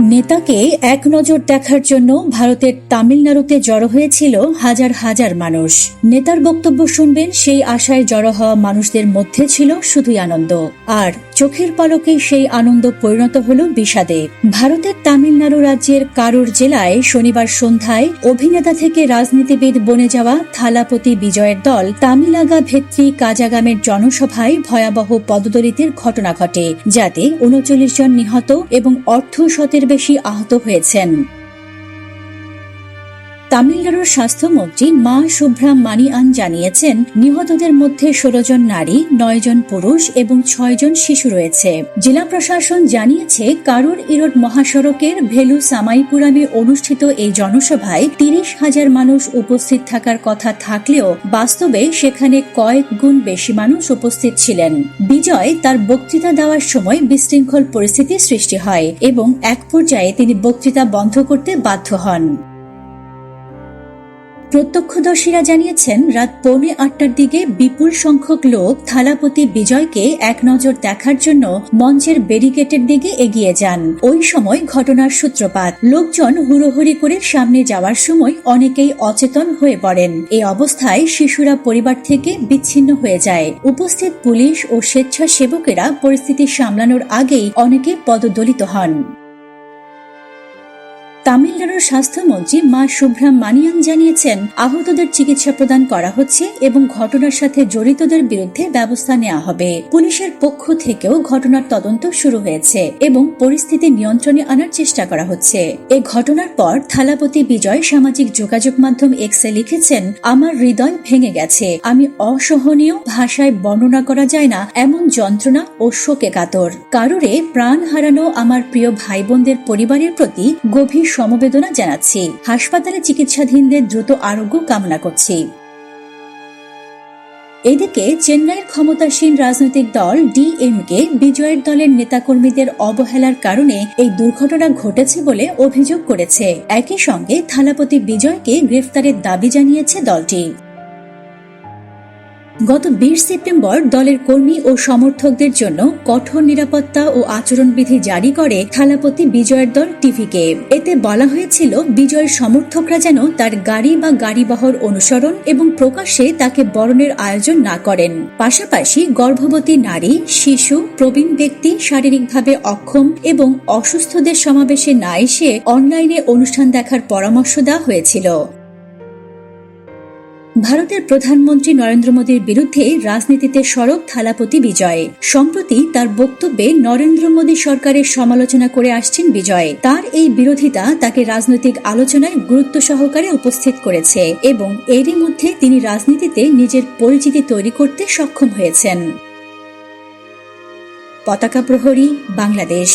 নেতাকে এক নজর দেখার জন্য ভারতের তামিলনাড়ুতে জড়ো হয়েছিল হাজার হাজার মানুষ। নেতার বক্তব্য শুনবেন সেই আশায় জড়ো হওয়া মানুষদের মধ্যে ছিল শুধুই আনন্দ। আর চোখের পলকে সেই আনন্দ পরিণত হল বিষাদে। ভারতের তামিলনাড়ু রাজ্যের কারুর জেলায় শনিবার সন্ধ্যায় অভিনেতা থেকে রাজনীতিবিদ বনে যাওয়া থালাপতি বিজয়ের দল তামিলাগা ভেত্রী কাজাগামের জনসভায় ভয়াবহ পদদলিতের ঘটনা ঘটে, যাতে উনচল্লিশ জন নিহত এবং অর্ধ শতের বেশি আহত হয়েছেন। তামিলনাড়ুর স্বাস্থ্যমন্ত্রী মা শুভ্রা মানিয়ান জানিয়েছেন, নিহতদের মধ্যে ষোলো জন নারী, নয় জন পুরুষ এবং ছয় জন শিশু রয়েছে। জেলা প্রশাসন জানিয়েছে, কারুর ইরোড মহাসড়কের ভেলু সামাইপুরামে অনুষ্ঠিত এই জনসভায় তিরিশ হাজার মানুষ উপস্থিত থাকার কথা থাকলেও, বাস্তবে সেখানে কয়েক গুণ বেশি মানুষ উপস্থিত ছিলেন। বিজয় তার বক্তৃতা দেওয়ার সময় বিশৃঙ্খল পরিস্থিতি সৃষ্টি হয় এবং এক পর্যায়ে তিনি বক্তৃতা বন্ধ করতে বাধ্য হন। প্রত্যক্ষদর্শীরা জানিয়েছেন, রাত পৌনে আটটার দিকে বিপুল সংখ্যক লোক থালাপতি বিজয়কে এক নজর দেখার জন্য মঞ্চের ব্যারিকেটের দিকে এগিয়ে যান। ওই সময় ঘটনার সূত্রপাত। লোকজন হুড়োহুড়ি করে সামনে যাওয়ার সময় অনেকেই অচেতন হয়ে পড়েন। এই অবস্থায় শিশুরা পরিবার থেকে বিচ্ছিন্ন হয়ে যায়। উপস্থিত পুলিশ ও স্বেচ্ছাসেবকেরা পরিস্থিতি সামলানোর আগেই অনেকে পদদলিত হন। তামিলনাড়ুর স্বাস্থ্যমন্ত্রী মা শুভ্রা মানিয়ান জানিয়েছেন, আহতদের চিকিৎসা প্রদান করা হচ্ছে এবং ঘটনার সাথে জড়িতদের বিরুদ্ধে ব্যবস্থা নেওয়া হবে। পুলিশের পক্ষ থেকেও ঘটনার তদন্ত শুরু হয়েছে এবং পরিস্থিতি নিয়ন্ত্রণে আনার চেষ্টা করা হচ্ছে। এ ঘটনার পর থালাপতি বিজয় সামাজিক যোগাযোগ মাধ্যম এক্সে লিখেছেন, আমার হৃদয় ভেঙে গেছে। আমি অসহনীয় ভাষায় বর্ণনা করা যায় না, এমন যন্ত্রণা ও শোকে কাতর। কারুরে প্রাণ হারানো আমার প্রিয় ভাই বোনদের পরিবারের প্রতি গভীর সমবেদনা জানাচ্ছি। হাসপাতালে চিকিৎসাধীনদের দ্রুত আরোগ্য কামনা করছি। এদিকে চেন্নাইয়ের ক্ষমতাসীন রাজনৈতিক দল ডিএমকে বিজয়ের দলের নেতাকর্মীদের অবহেলার কারণে এই দুর্ঘটনা ঘটেছে বলে অভিযোগ করেছে। একই সঙ্গে থালাপতি বিজয়কে গ্রেফতারের দাবি জানিয়েছে দলটি। গত বিশ সেপ্টেম্বর দলের কর্মী ও সমর্থকদের জন্য কঠোর নিরাপত্তা ও আচরণবিধি জারি করে থালাপতি বিজয়ের দল টিভিকে। এতে বলা হয়েছিল, বিজয়ের সমর্থকরা যেন তার গাড়ি বা গাড়িবহর অনুসরণ এবং প্রকাশ্যে তাকে বরণের আয়োজন না করেন। পাশাপাশি গর্ভবতী নারী, শিশু, প্রবীণ ব্যক্তি শারীরিকভাবে অক্ষম এবং অসুস্থদের সমাবেশে না এসে অনলাইনে অনুষ্ঠান দেখার পরামর্শ দেওয়া হয়েছিল। ভারতের প্রধানমন্ত্রী নরেন্দ্র মোদীর বিরুদ্ধে রাজনীতিতে সরব থালাপতি বিজয়। সম্প্রতি তার বক্তব্যে নরেন্দ্র মোদী সরকারের সমালোচনা করে আসছেন বিজয়। তার এই বিরোধিতা তাকে রাজনৈতিক আলোচনায় গুরুত্ব সহকারে উপস্থিত করেছে এবং এরই মধ্যে তিনি রাজনীতিতে নিজের পরিচিতি তৈরি করতে সক্ষম হয়েছেন। পতাকা প্রহরী, বাংলাদেশ।